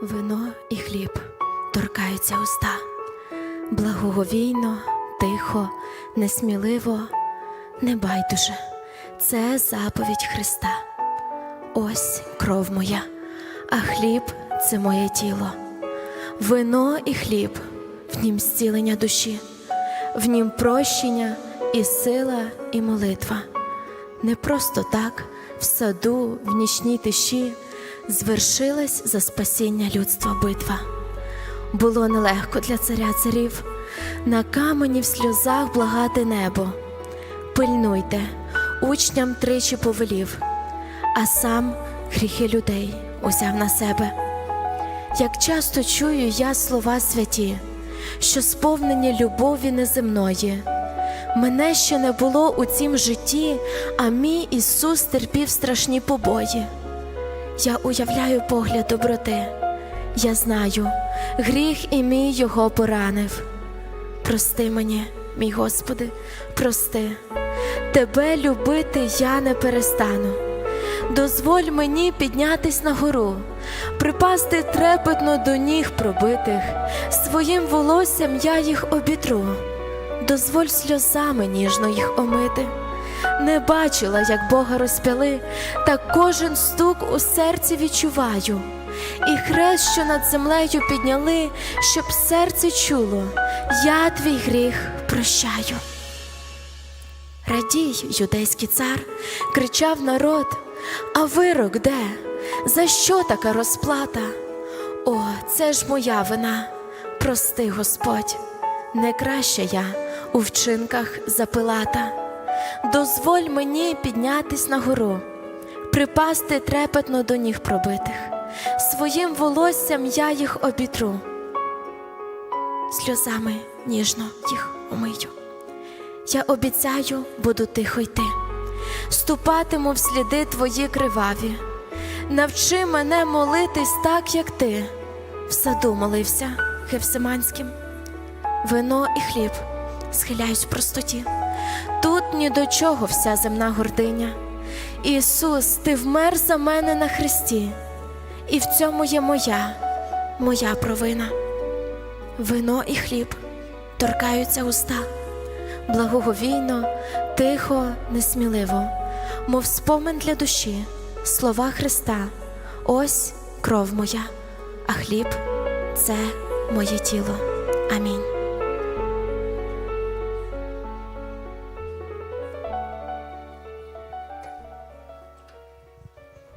Вино і хліб торкаються уста, благоговійно, тихо, несміливо, небайдуже. Це заповідь Христа. Ось кров моя, а хліб це моє тіло. Вино і хліб, в нім зцілення душі, в нім прощення і сила, і молитва. Не просто так в саду, в нічній тиші звершилась за спасіння людства битва. Було нелегко для царя царів, на камені в сльозах благати небо. Пильнуйте, учням тричі повелів, а сам гріхи людей узяв на себе. Як часто чую я слова святі, що сповнені любові неземної. Мене ще не було у цім житті, а мій Ісус терпів страшні побої. Я уявляю погляд доброти, я знаю, гріх і мій його поранив. Прости мені, мій Господи, прости, Тебе любити я не перестану. Дозволь мені піднятись на гору, припасти трепетно до ніг пробитих, своїм волоссям я їх обітру, дозволь сльозами ніжно їх омити. Не бачила, як Бога розпяли, та кожен стук у серці відчуваю, і хрест, що над землею підняли, щоб серце чуло, я твій гріх прощаю. Радій, юдейський цар, кричав народ, а вирок де? За що така розплата? О, це ж моя вина. Прости, Господь, не краще я у вчинках за Пилата. Дозволь мені піднятись на гору, припасти трепетно до ніг пробитих, своїм волоссям я їх обітру, сльозами ніжно їх омию. Я обіцяю, буду тихо йти, ступатиму в сліди твої криваві. Навчи мене молитись так, як ти в саду молився Гефсиманським. Вино і хліб схиляюсь в простоті. Тут ні до чого вся земна гординя. Ісус, ти вмер за мене на хресті, і в цьому є моя, моя провина. Вино і хліб торкаються уста благоговійно, тихо, несміливо, мов спомин для душі, слова Христа, ось кров моя, а хліб це моє тіло. Амінь.